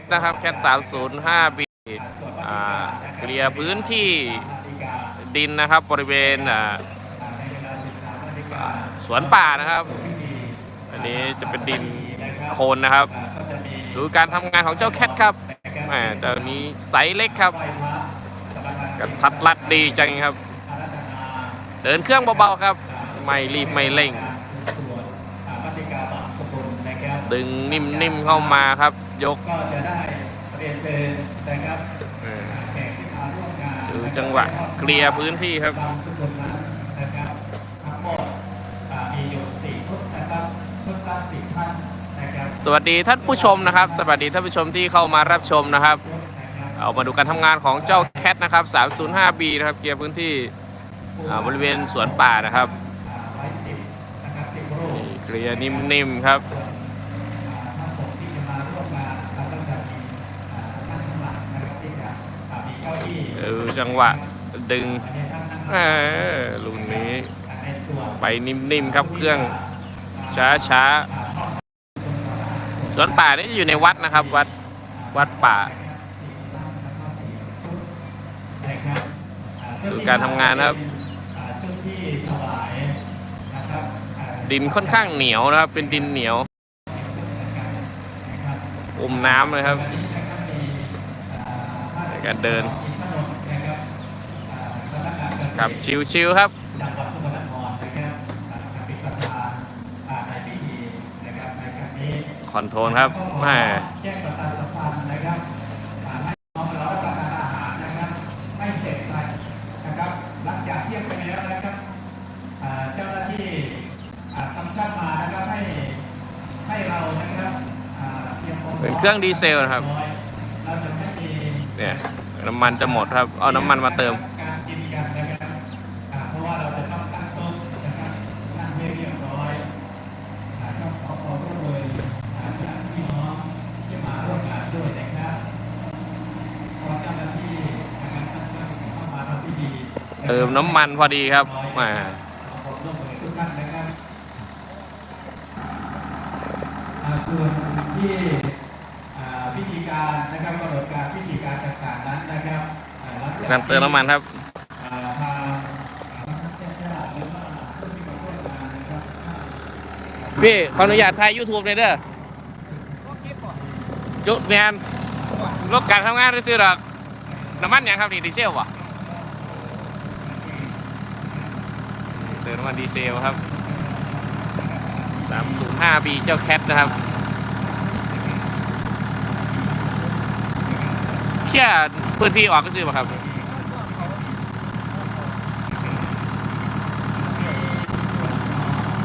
ทนะครับแคท305 b อ่าเคลียร์พื้นที่ดินนะครับบริเวณสวนป่านะครับ อันนี้จะเป็นดินโคลนนะครับดูการทำงานของเจ้าแคทครับแหมเจ้านี้ไซส์เล็กครับกระทัดรัดดีจังครับ เดินเครื่องเบาๆครับ ไม่รีบไม่เร่ง ดึงนิ่มๆเข้ามาครับ ยก ก็จะได้เรียนเชิญนะครับเออแขกที่มาร่วมงานดูจังหวะเคลียร์พื้นที่ครับตามทุกคนนั้นนะครับทั้งหมดอ่ามีอยู่สี่ชุดนะครับชุดละสี่ท่านนะครับสวัสดีท่านผู้ชมนะครับ สวัสดีท่านผู้ชมที่เข้ามารับชมนะครับ เอามาดูการทำงานของเจ้าแคทนะครับ 305B นะครับเคลียร์พื้นที่อ่าบริเวณสวนป่านะครับอ่าไว้สิบนะครับสิบรูปนี่เคลียร์นิ่มๆครับ อ่าท่านผมที่จะมาร่วมงานนะครับก็จะมีอ่าท่านข้างหลังนะครับที่จะอ่ามี เออจังหวะดึงอันนี้ท่านนั่งเออลุนนี้ในส่วนไปนิ่มๆครับเครื่องช้าๆสวนป่านี่อยู่ในวัดนะครับ วัดวัดป่าดูการทำงานครับ ดินค่อนข้างเหนียวนะครับ เป็นดินเหนียวอมน้ำเลยครับในการเดิน ครับชิวๆครับจังหวัดสกลนครนะครับอ่าเป็นประธานอ่าในพิธีนะครับในครั้งนี้คอนโทรลครับแม่แจ้งประชาสัมพันธ์นะครับอ่าให้น้องเรารับประทานอาหารนะครับไม่เสร็จไปนะครับหลังจากเที่ยงไปแล้วนะครับอ่าเจ้าหน้าที่อ่ากำชับมานะครับให้ให้เรานะครับอ่าเตรียมความพร้เป็นเครื่องดีเซลนะครับเราจะไม่มีเนี่ย น้ำมันจะหมดครับ เอาน้ำมันมาเติม การกินกันนะครับอ่าเพราะว่าเราจะต้องตั้งโต๊ะนะครับตั้งให้เรียบร้อยอ่าต้องขอขอโทษเลยอ่าญาติพี่น้องที่มาร่วมงานด้วยนะครับขอเจ้าหน้าที่นะครับท่านเจ้าหน้าที่เข้ามาทำพิธี เติมน้ำมันพอดีครับแหมขอความร่วมมือทุกท่านนะครับอ่าส่วนที่อ่าพิธีการนะครับกำหนดการพิธีการต่างๆนั้นนะครับอ่าหลังจากการเติมน้ำมันครับอ่าทางอ่าพระเจ้าชาติหรือว่าผู้ที่มาร่วมงานนะครับพี่ขออนุญาตถ่ายยูทูบเลยเด้อยุดแมนรถการทำงานได้ซื้อหรอกน้ำมันอย่างครับนี่ดีเซลวะ ติมน้ำมันดีเซลครับ 305B เจ้าแคทนะครับแค่พื้นที่ออกก็ซื้อป่ะครับ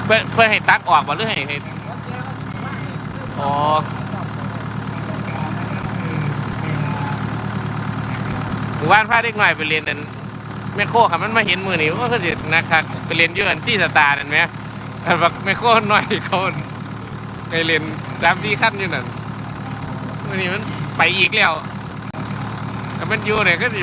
เพื่อเพื่อให้ตัดออกมาหรือให้ให้อ๋อหมู่บ้านพาเด็กหน่อยไปเรียนนั่น แม่โคครับมันมาเห็นมือนี่ก็คือนะครับไปเรียนยื่อันซี่สตาร์นั่นไหมอันบักแม่โคหน่อยเขาไปเรียนสามสี่ขั้นอยู่นั่นมือนี้มันไปอีกแล้วแต่มันอยู่เนี่ยก็สิ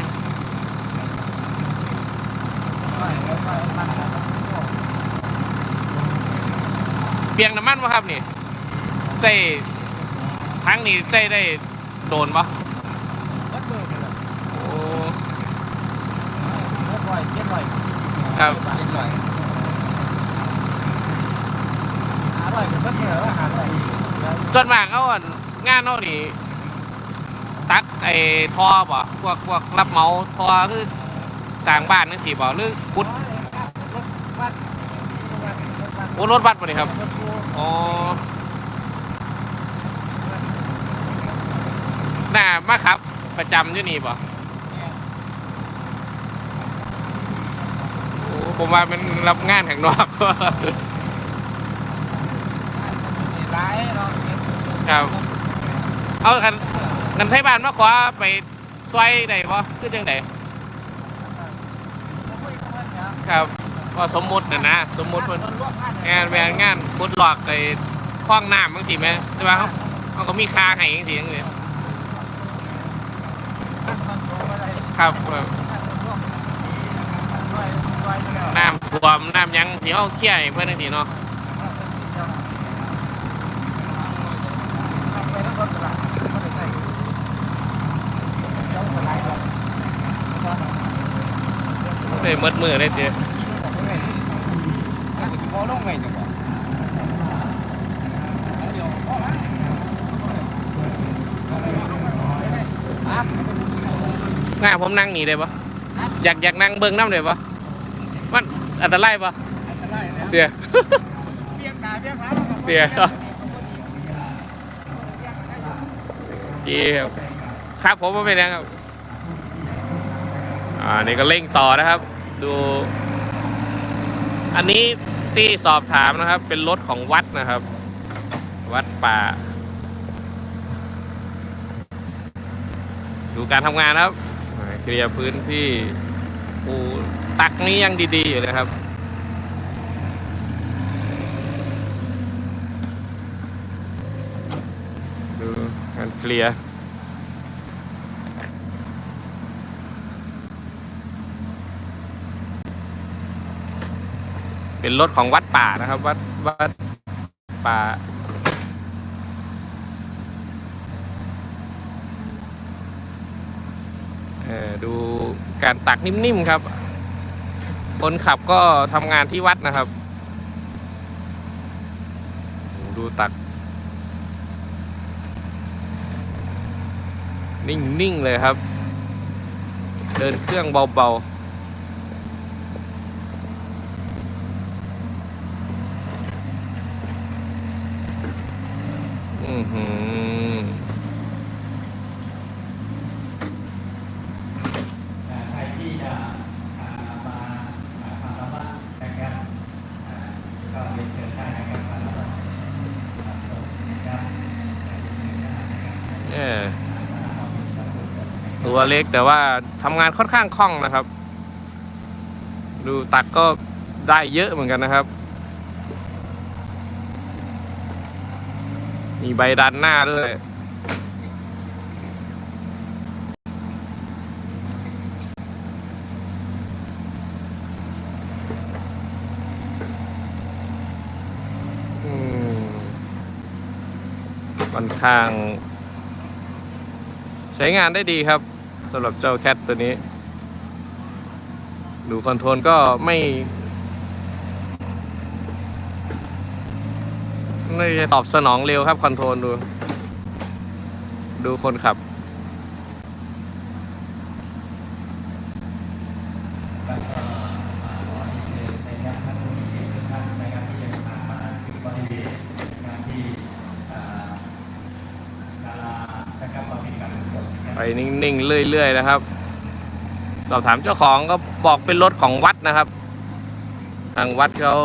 เปียงน้ำมันวะครับนี่ใส่ทั้งนี้ใส่ได้โดนปะ วัดเบอร์กันเลย โอ้ เจ็ดร้อยเจ็ดร้อย ครับเจ็ดร้อยหาร้อยเป็นวัดเบอร์ว่าหาร้อยส่วนมากเขาอั่นงานเขานี่ตัดไอ้ทอบ่พวกพวกรับเหมาทอคือสร้างบ้านนั่นสิบ่หรือขุดรถวัดวัดวัดโอ้รถบัสบ่นี่ครับรถกูอ๋อน้ามาครับ ประจำอยู่นี่บ่โอ้ ผมว่ามันรับงานข้างนอกร้ายเนาะครับเอากันกันไทยบ้านมาขอไปซอยได้บ่คือจังไดครับก็สมมุติน่ะนะสมมุติเพิ่นงานแมนงานบุดหลอกไอ้คล้องน้ำบางสิแม่ใช่ป่ะเขาเขาก็มีคาให้จังสิจังสิครับเออ น้ำท่วมน้ำยังเดี๋ยวเขี่ยเพื่อนจังซี่เนาะได้หมดมือเลยเจ้ง่ายผมนั่งนี่ได้ปะอยากอยากนั่งเบิ้งน้ำเลยปะ อันตรายปะอันตรายแล้วเดี๋ยวเบี้ยงหน้าเบี้ยงหลังเดี๋ยวเกี่ยวครับผมว่าเป็นยังครับอ่านี่ก็เร่งต่อนะครับ ดู อันนี้ที่สอบถามนะครับ เป็นรถของวัดนะครับ วัดป่า ดูการทำงานนะครับอ่าเคลียร์พื้นที่ปู ตักนี้ยังดีๆอยู่เลยครับ ดูการเคลียร์เป็นรถของวัดป่านะครับ วัดวัดป่าดูการตักนิ่มๆครับ คนขับก็ทำงานที่วัดนะครับ ดูตัก นิ่ง ๆ เลยครับ เดินเครื่องเบาๆอือหืออ่ใครที่จะอ่ามาอ่าฟังธรรมะนะครับอ่าก็เรียนเชิญได้นะครับฟังธรรมะครับผมนะครับ เออ ตัวเล็กแต่ว่าทำงานค่อนข้างคล่องนะครับ ดูตักก็ได้เยอะเหมือนกันนะครับ มีใบดันหน้าด้วยมค่อนข้าง ใช้งานได้ดีครับ สำหรับเจ้าแคทตัวนี้ ดูคอนโทรลก็ไม่ไม่ตอบสนองเร็วครับคอนโทรลดู ดูคนขับ แล้วก็อ่าขอเรียนนะครับท่านผู้มีเกียรติทุกท่านนะครับที่ยังผ่านมาถึงบริเวณงานที่อ่าศาลา นะครับบำเพ็ญการกุศลนะครับไปนิ่งๆเรื่อยๆนะครับ สอบถามเจ้าของก็บอกเป็นรถของวัดนะครับ ทางวัดเขา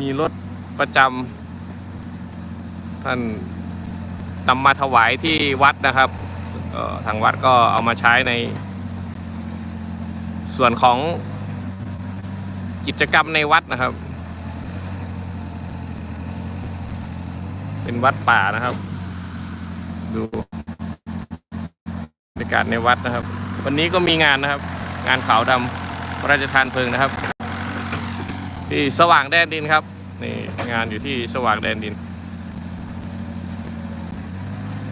มีรถประจำท่านนำมาถวายที่วัดนะครับทางวัดก็เอามาใช้ใน ส่วนของกิจกรรมในวัดนะครับ เป็นวัดป่านะครับ ดู บรรยากาศในวัดนะครับ วันนี้ก็มีงานนะครับ งานขาวดำพระราชทานเพลิงนะครับ ที่สว่างแดนดินครับนี่งานอยู่ที่สว่างแดนดิน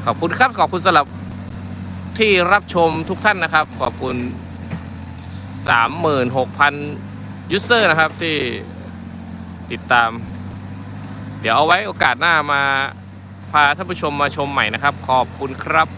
ขอบคุณครับขอบคุณสำหรับที่รับชมทุกท่านนะครับ ขอบคุณ 36,000 ยูเซอร์นะครับที่ติดตาม เดี๋ยวเอาไว้โอกาสหน้ามาพาท่านผู้ชมมาชมใหม่นะครับ ขอบคุณครับ